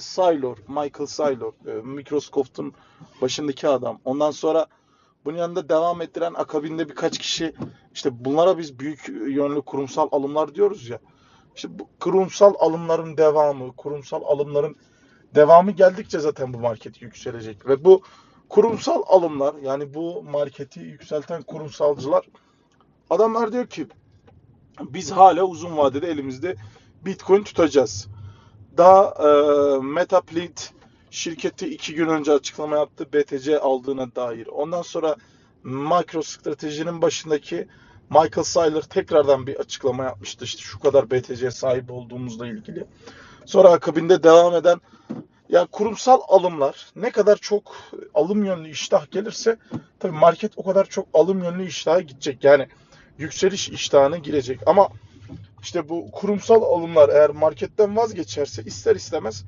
Saylor, Michael Saylor, e, Microsoft'un başındaki adam. Ondan sonra bunun yanında devam ettiren akabinde birkaç kişi işte bunlara biz büyük yönlü kurumsal alımlar diyoruz ya. İşte bu kurumsal alımların devamı, kurumsal alımların devamı geldikçe zaten bu market yükselecek ve bu kurumsal alımlar yani bu marketi yükselten kurumsalcılar adamlar diyor ki biz hala uzun vadede elimizde Bitcoin tutacağız. Daha e, Metaplate şirketi iki gün önce açıklama yaptı BTC aldığına dair. Ondan sonra MicroStrategy'nin başındaki Michael Saylor tekrardan bir açıklama yapmıştı. İşte şu kadar BTC sahip olduğumuzla ilgili. Sonra akabinde devam eden yani kurumsal alımlar ne kadar çok alım yönlü iştah gelirse tabii market o kadar çok alım yönlü iştaha gidecek. Yani yükseliş iştahına girecek. Ama işte bu kurumsal alımlar eğer marketten vazgeçerse ister istemez